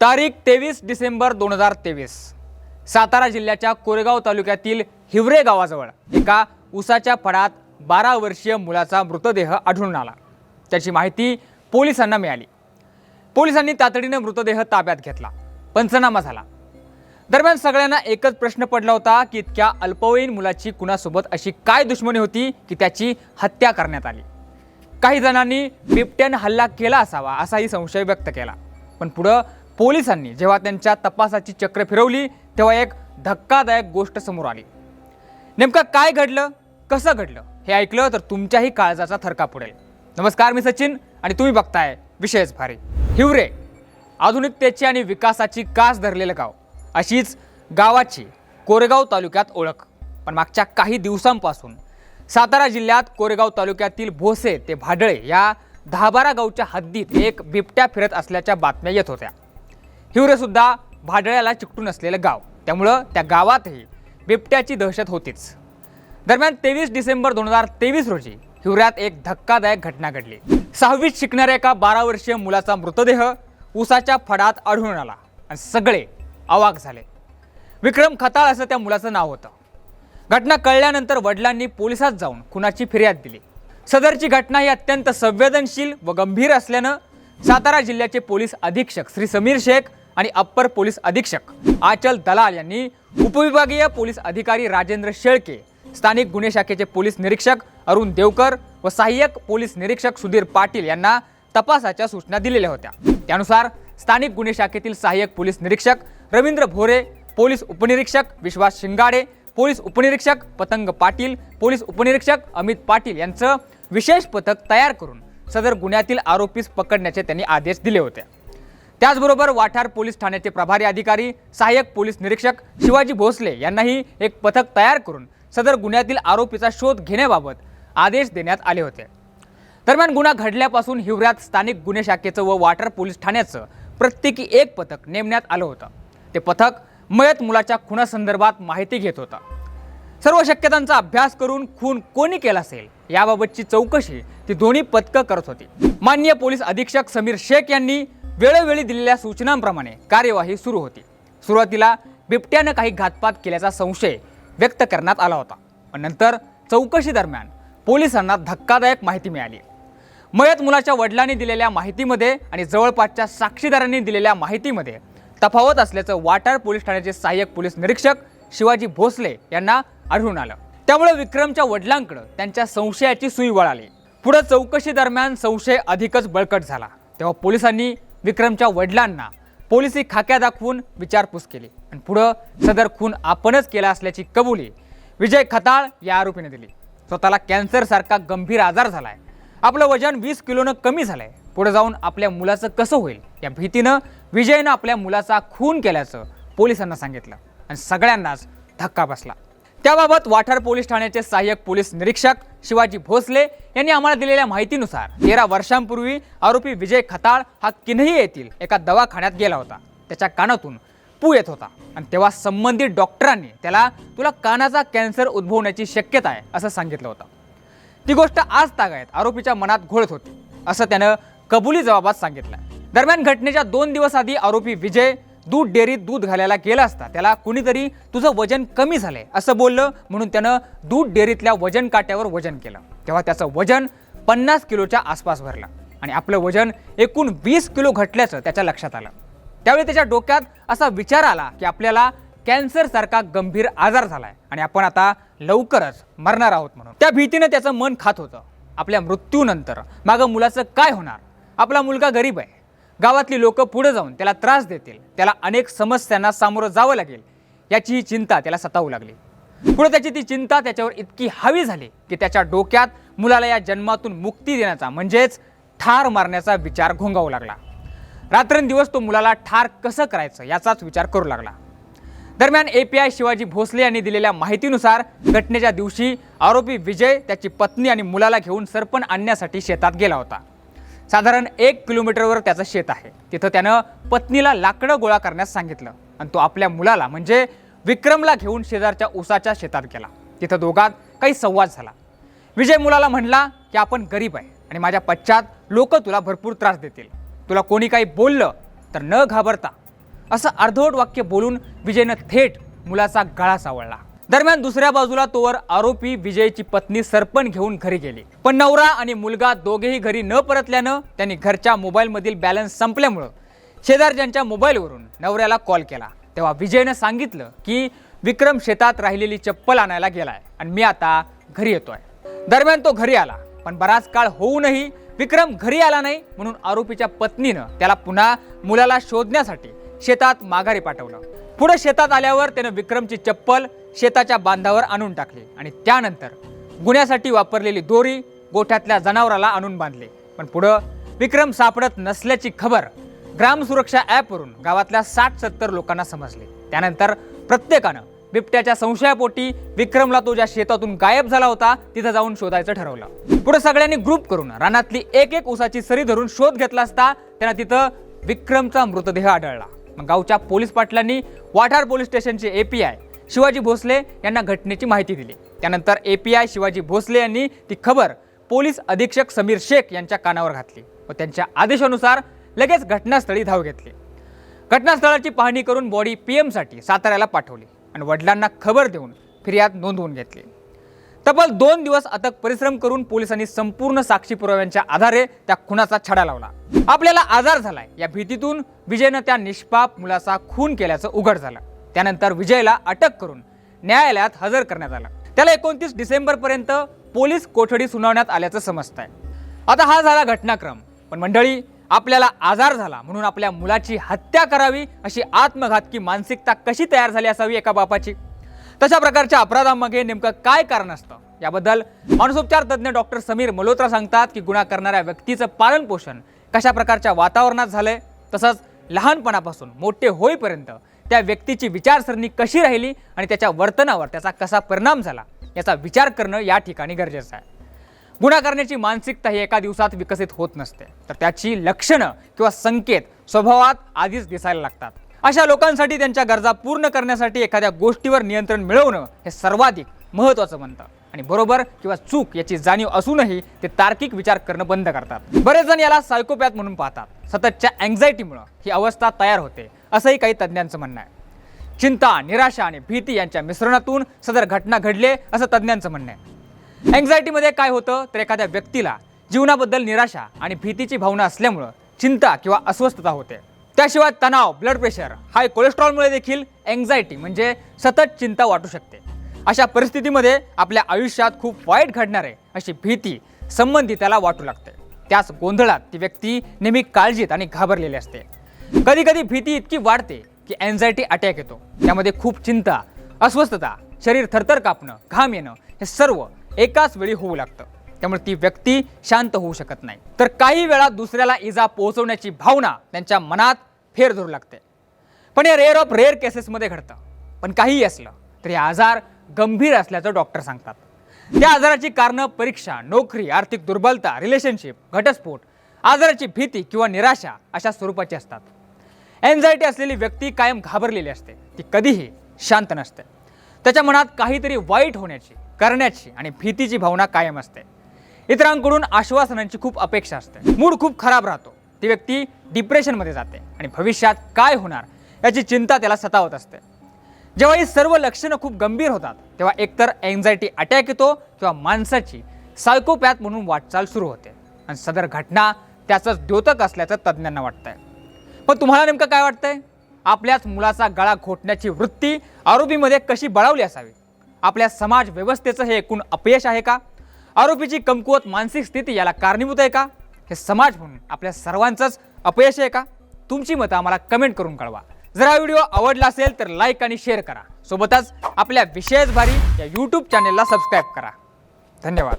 तारीख तेवीस डिसेंबर दोन हजार तेवीस. सातारा जिल्ह्याच्या कोरेगाव तालुक्यातील हिवरे गावाजवळ एका उसाच्या फडात बारा वर्षीय मुलाचा मृतदेह आढळून आला. त्याची माहिती पोलिसांना मिळाली. पोलिसांनी तातडीने मृतदेह ताब्यात घेतला. पंचनामा झाला. दरम्यान सगळ्यांना एकच प्रश्न पडला होता की इतक्या अल्पवयीन मुलाची कुणासोबत अशी काय दुश्मनी होती की त्याची हत्या करण्यात आली? काही जणांनी बिबट्याने हल्ला केला असावा असाही संशय व्यक्त केला. पण पुढं पोलिसांनी जेव्हा त्यांच्या तपासाची चक्र फिरवली तेव्हा एक धक्कादायक गोष्ट समोर आली. नेमकं काय घडलं? कसं घडलं? हे ऐकलं तर तुमच्याही काळजाचा थरका पुढेल. नमस्कार मी सचिन आणि तुम्ही बघताय विशेष भारी. हिवरे आधुनिकतेची आणि विकासाची कास धरलेलं गाव. अशीच गावाची कोरेगाव तालुक्यात ओळख. पण मागच्या काही दिवसांपासून सातारा जिल्ह्यात कोरेगाव तालुक्यातील भोसे ते भाडळे या दहा बारा गावच्या हद्दीत एक बिबट्या फिरत असल्याच्या बातम्या येत होत्या. हिवरेसुद्धा भाडळ्याला चिकटून असलेलं गाव. त्यामुळं त्या गावातही बिबट्याची दहशत होतीच. दरम्यान तेवीस डिसेंबर दोन हजार तेवीस रोजी हिवऱ्यात एक धक्कादायक घटना घडली. सहावीत शिकणाऱ्या एका बारा वर्षीय मुलाचा मृतदेह उसाच्या फडात आढळून आला आणि सगळे अवाक झाले. विक्रम खताळ असं त्या मुलाचं नाव होतं. घटना कळल्यानंतर वडिलांनी पोलिसात जाऊन खुनाची फिर्याद दिली. सदरची घटना ही अत्यंत संवेदनशील व गंभीर असल्यानं सातारा जिल्ह्याचे पोलीस अधीक्षक श्री समीर शेख आणि अप्पर पोलीस अधीक्षक आचल दलाल यांनी उपविभागीय पोलीस अधिकारी राजेंद्र शेळके स्थानिक गुन्हे शाखेचे पोलीस निरीक्षक अरुण देवकर व सहाय्यक पोलीस निरीक्षक सुधीर पाटील यांना तपासाच्या सूचना दिलेल्या होत्या. त्यानुसार स्थानिक गुन्हे शाखेतील सहाय्यक पोलीस निरीक्षक रवींद्र भोरे पोलीस उपनिरीक्षक विश्वास शिंगाडे पोलीस उपनिरीक्षक पतंग पाटील पोलीस उपनिरीक्षक अमित पाटील यांचं विशेष पथक तयार करून सदर गुन्ह्यातील आरोपीस पकडण्याचे त्यांनी आदेश दिले होते. त्याचबरोबर वाठार पोलीस ठाण्याचे प्रभारी अधिकारी सहाय्यक पोलीस निरीक्षक शिवाजी भोसले यांनाही एक पथक तयार करून सदर गुन्ह्यातील आरोपीचा शोध घेण्याबाबत आदेश देण्यात आले होते. दरम्यान गुन्हा घडल्यापासून हिवऱ्यात स्थानिक गुन्हे शाखेचं व वाठार पोलीस ठाण्याचं प्रत्येकी एक पथक नेमण्यात आलं होतं. ते पथक मयत मुलाच्या खुनासंदर्भात माहिती घेत होतं. सर्व शक्यतांचा अभ्यास करून खून कोणी केला असेल याबाबतची चौकशी ती दोन्ही पथकं करत होती. माननीय पोलीस अधीक्षक समीर शेख यांनी वेळोवेळी दिलेल्या सूचनांप्रमाणे कार्यवाही सुरू होती. सुरुवातीला बिबट्यानं काही घातपात केल्याचा संशय व्यक्त करण्यात आला होता. पण नंतर चौकशी दरम्यान पोलिसांना धक्कादायक माहिती मिळाली. मयत मुलाच्या वडिलांनी दिलेल्या माहितीमध्ये आणि जवळपासच्या साक्षीदारांनी दिलेल्या माहितीमध्ये तफावत असल्याचं वाटार पोलीस ठाण्याचे सहाय्यक पोलीस निरीक्षक शिवाजी भोसले यांना आढळून आलं. त्यामुळे विक्रमच्या वडिलांकडे त्यांच्या संशयाची सुई वळाली. पुढे चौकशी दरम्यान संशय अधिकच बळकट झाला. तेव्हा पोलिसांनी विक्रमच्या वडिलांना पोलिसी खाक्या दाखवून विचारपूस केली. आणि पुढं सदर खून आपणच केला असल्याची कबुली विजय खताळ या आरोपीने दिली. स्वतःला कॅन्सरसारखा गंभीर आजार झाला आहे आपलं वजन वीस किलोनं कमी झालं आहे पुढे जाऊन आपल्या मुलाचं कसं होईल? या भीतीनं विजयनं आपल्या मुलाचा खून केल्याचं पोलिसांना सांगितलं. आणि सगळ्यांनाच धक्का बसला. त्याबाबत वाठार पोलीस ठाण्याचे सहाय्यक पोलीस निरीक्षक शिवाजी भोसले यांनी आम्हाला दिलेल्या माहितीनुसार तेरा वर्षांपूर्वी आरोपी विजय खताळ हा किन्ही येथील एका दवाखान्यात गेला होता. त्याच्या कानातून पू येत होता आणि तेव्हा संबंधित डॉक्टरांनी त्याला तुला कानाचा कॅन्सर उद्भवण्याची शक्यता आहे असं सांगितलं होतं. ती गोष्ट आज तागायत आरोपीच्या मनात घोळत होती असं त्यानं कबुली जबाबात सांगितलं. दरम्यान घटनेच्या दोन दिवस आधी आरोपी विजय दूध डेअरीत दूध घालायला गेला असता त्याला कुणीतरी तुझं वजन कमी झालंय असं बोललं म्हणून त्यानं दूध डेअरीतल्या वजन काट्यावर वजन केलं. तेव्हा त्याचं वजन पन्नास किलोच्या आसपास भरलं आणि आपलं वजन एकूण वीस किलो घटल्याचं त्याच्या लक्षात आलं. त्यावेळी त्याच्या डोक्यात असा विचार आला की आपल्याला कॅन्सरसारखा गंभीर आजार झालाय आणि आपण आता लवकरच मरणार आहोत म्हणून. त्या भीतीनं त्याचं मन खात होतं. आपल्या मृत्यूनंतर मागं मुलाचं काय होणार? आपला मुलगा गरीब आहे. गावातली लोक पुढे जाऊन त्याला त्रास देतील. त्याला अनेक समस्यांना सामोरं जावं लागेल. याची ही चिंता त्याला सतावू लागली. पुढे त्याची ती चिंता त्याच्यावर इतकी हवी झाली की त्याच्या डोक्यात मुलाला या जन्मातून मुक्ती देण्याचा म्हणजेच ठार मारण्याचा विचार घोंगावू लागला. रात्रंदिवस तो मुलाला ठार कसं करायचं याचाच विचार करू लागला. दरम्यान A P I Shivaji Bhosale यांनी दिलेल्या माहितीनुसार घटनेच्या दिवशी आरोपी विजय त्याची पत्नी आणि मुलाला घेऊन सरपण आणण्यासाठी शेतात गेला होता. साधारण एक किलोमीटरवर त्याचं शेत आहे. तिथं त्यानं पत्नीला लाकडं गोळा करण्यास सांगितलं. आणि तो आपल्या मुलाला म्हणजे विक्रमला घेऊन शेजारच्या उसाच्या शेतात गेला. तिथं दोघात काही संवाद झाला. विजय मुलाला म्हणला की आपण गरीब आहे आणि माझ्या पश्चात लोक तुला भरपूर त्रास देतील. तुला कोणी काही बोललं तर न घाबरता. असं अर्धवट वाक्य बोलून विजयनं थेट मुलाचा गळा सावळला. दरम्यान दुसऱ्या बाजूला तोवर आरोपी विजयची पत्नी सरपण घेऊन घरी गेली. पण नवरा आणि मुलगा दोघेही घरी न परतल्यानं त्यांनी घरच्या मोबाईलमधील बॅलन्स संपल्यामुळं शेजारच्यांच्या मोबाईलवरून नवऱ्याला कॉल केला. तेव्हा विजयनं सांगितलं की विक्रम शेतात राहिलेली चप्पल आणायला गेलाय आणि मी आता घरी येतोय. दरम्यान तो घरी आला पण बराच काळ होऊनही विक्रम घरी आला नाही म्हणून आरोपीच्या पत्नीनं त्याला पुन्हा मुलाला शोधण्यासाठी शेतात माघारी पाठवलं. पुढे शेतात आल्यावर त्यानं विक्रमची चप्पल शेताच्या बांधावर आणून टाकली आणि त्यानंतर गुन्ह्यासाठी वापरलेली दोरी गोठ्यातल्या जनावराला आणून बांधली. पण पुढं विक्रम सापडत नसल्याची खबर ग्राम सुरक्षा ॲपवरून गावातल्या साठ सत्तर लोकांना समजली. त्यानंतर प्रत्येकानं बिबट्याच्या संशयापोटी विक्रमला तो ज्या शेतातून गायब झाला होता तिथं जाऊन शोधायचं ठरवलं. पुढे सगळ्यांनी ग्रुप करून रानातली एक एक उसाची सरी धरून शोध घेतला असता त्यांना तिथं विक्रमचा मृतदेह आढळला. गावच्या पोलीस पाटलांनी वाठार पोलीस स्टेशनचे A P I Shivaji Bhosale यांना घटनेची माहिती दिली. त्यानंतर A P I Shivaji Bhosale यांनी ती खबर पोलीस अधीक्षक समीर शेख यांच्या कानावर घातली व त्यांच्या आदेशानुसार लगेच घटनास्थळी धाव घेतली. घटनास्थळाची पाहणी करून बॉडी पीएमसाठी साताऱ्याला पाठवली आणि वडिलांना खबर देऊन फिर्याद नोंदवून घेतली. तब्बल दोन दिवस अथक परिश्रम करून पोलिसांनी संपूर्ण साक्षी पुराव्यांच्या आधारे त्या खुनाचा छडा लावला. आपल्याला आजार झालाय. या भीतीतून विजयनं त्या निष्पाप मुलाचा खून केल्याचं उघड झालं. त्यानंतर विजयला अटक करून न्यायालयात हजर करण्यात आलं. त्याला एकोणतीस डिसेंबर पर्यंत पोलीस कोठडी सुनावण्यात आल्याचं समजतंय. आता हा झाला घटनाक्रम. पण मंडळी आपल्याला आजार झाला म्हणून आपल्या मुलाची हत्या करावी अशी आत्मघातकी मानसिकता कशी तयार झाली असावी एका बापाची? तशा प्रकारच्या अपराधामागे नेमकं काय कारण असतं? याबद्दल मानसोपचार तज्ज्ञ डॉक्टर समीर मल्होत्रा सांगतात की गुन्हा करणाऱ्या व्यक्तीचं पालन पोषण कशा प्रकारच्या वातावरणात झालंय तसंच लहानपणापासून मोठे होईपर्यंत त्या व्यक्तीची विचारसरणी कशी राहिली आणि त्याच्या वर्तनावर त्याचा कसा परिणाम झाला याचा विचार करणं या ठिकाणी गरजेचं आहे. गुन्हा करण्याची मानसिकता ही एका दिवसात विकसित होत नसते तर त्याची लक्षणं किंवा संकेत स्वभावात आधीच दिसायला लागतात. अशा लोकांसाठी त्यांच्या गरजा पूर्ण करण्यासाठी एखाद्या गोष्टीवर नियंत्रण मिळवणं हे सर्वाधिक महत्त्वाचं म्हणतं आणि बरोबर किंवा चूक याची जाणीव असूनही ते तार्किक विचार करणं बंद करतात. बरेच जण याला सायकोपॅथ म्हणून पाहतात. सततच्या अँझायटीमुळं ही अवस्था तयार होते असंही काही तज्ज्ञांचं म्हणणं आहे. चिंता निराशा आणि भीती यांच्या मिश्रणातून सदर घटना घडले असं तज्ज्ञांचं म्हणणं आहे. अँझायटीमध्ये काय होतं तर एखाद्या व्यक्तीला जीवनाबद्दल निराशा आणि भीतीची भावना असल्यामुळं चिंता किंवा अस्वस्थता होते. त्याशिवाय तणाव ब्लड प्रेशर हाय कोलेस्ट्रॉलमुळे देखील अँझायटी म्हणजे सतत चिंता वाटू शकते. अशा परिस्थितीमध्ये आपल्या आयुष्यात खूप वाईट घडणार आहे अशी भीती संबंधिताला वाटू लागते. त्याच गोंधळात ती व्यक्ती नेहमी काळजीत आणि घाबरलेली असते. कधी कधी भीती इतकी वाढते की अँझायटी अटॅक येतो. त्यामध्ये खूप चिंता अस्वस्थता शरीर थरथर कापणं घाम येणं हे सर्व एकाच वेळी होऊ लागतं. त्यामुळे ती व्यक्ती शांत होऊ शकत नाही. तर काही वेळा दुसऱ्याला इजा पोहोचवण्याची भावना त्यांच्या मनात फेर धरू लागते. पण हे रेअर ऑफ रेअर केसेसमध्ये घडतं. पण काहीही असलं तरी आजार गंभीर असल्याचं डॉक्टर सांगतात. त्या आजाराची कारणं परीक्षा नोकरी आर्थिक दुर्बलता रिलेशनशिप घटस्फोट आजाराची भीती किंवा निराशा अशा स्वरूपाची असतात. एन्झायटी असलेली व्यक्ती कायम घाबरलेली असते. ती कधीही शांत नसते. त्याच्या मनात काहीतरी वाईट होण्याची करण्याची आणि भीतीची भावना कायम असते. इतरांकडून आश्वासनांची खूप अपेक्षा असते. मूड खूप खराब राहतो. ती व्यक्ती डिप्रेशनमध्ये जाते आणि भविष्यात काय होणार याची चिंता त्याला सतावत असते. जेव्हा ही सर्व लक्षणं खूप गंभीर होतात तेव्हा एकतर एन्झायटी अटॅक येतो किंवा माणसाची सायकोपॅथ म्हणून वाटचाल सुरू होते. आणि सदर घटना त्याचंच द्योतक असल्याचं तज्ज्ञांना वाटतंय. पण तुम्हाला नेमकं काय वाटतंय? आपल्याच मुलाचा गळा घोटण्याची वृत्ती आरोपीमध्ये कशी बळावली असावी? आपल्या समाज व्यवस्थेचं हे एकूण अपयश आहे का? आरोपीची कमकुवत मानसिक स्थिती याला कारणीभूत आहे का? हे समाज म्हणून आपल्या सर्वांचंच अपयश आहे का? तुमची मतं आम्हाला कमेंट करून कळवा. जर हा व्हिडिओ आवडला असेल तर लाईक आणि शेअर करा. सोबतच आपल्या विशेष भारी या यूट्यूब चॅनेलला सबस्क्राईब करा. धन्यवाद.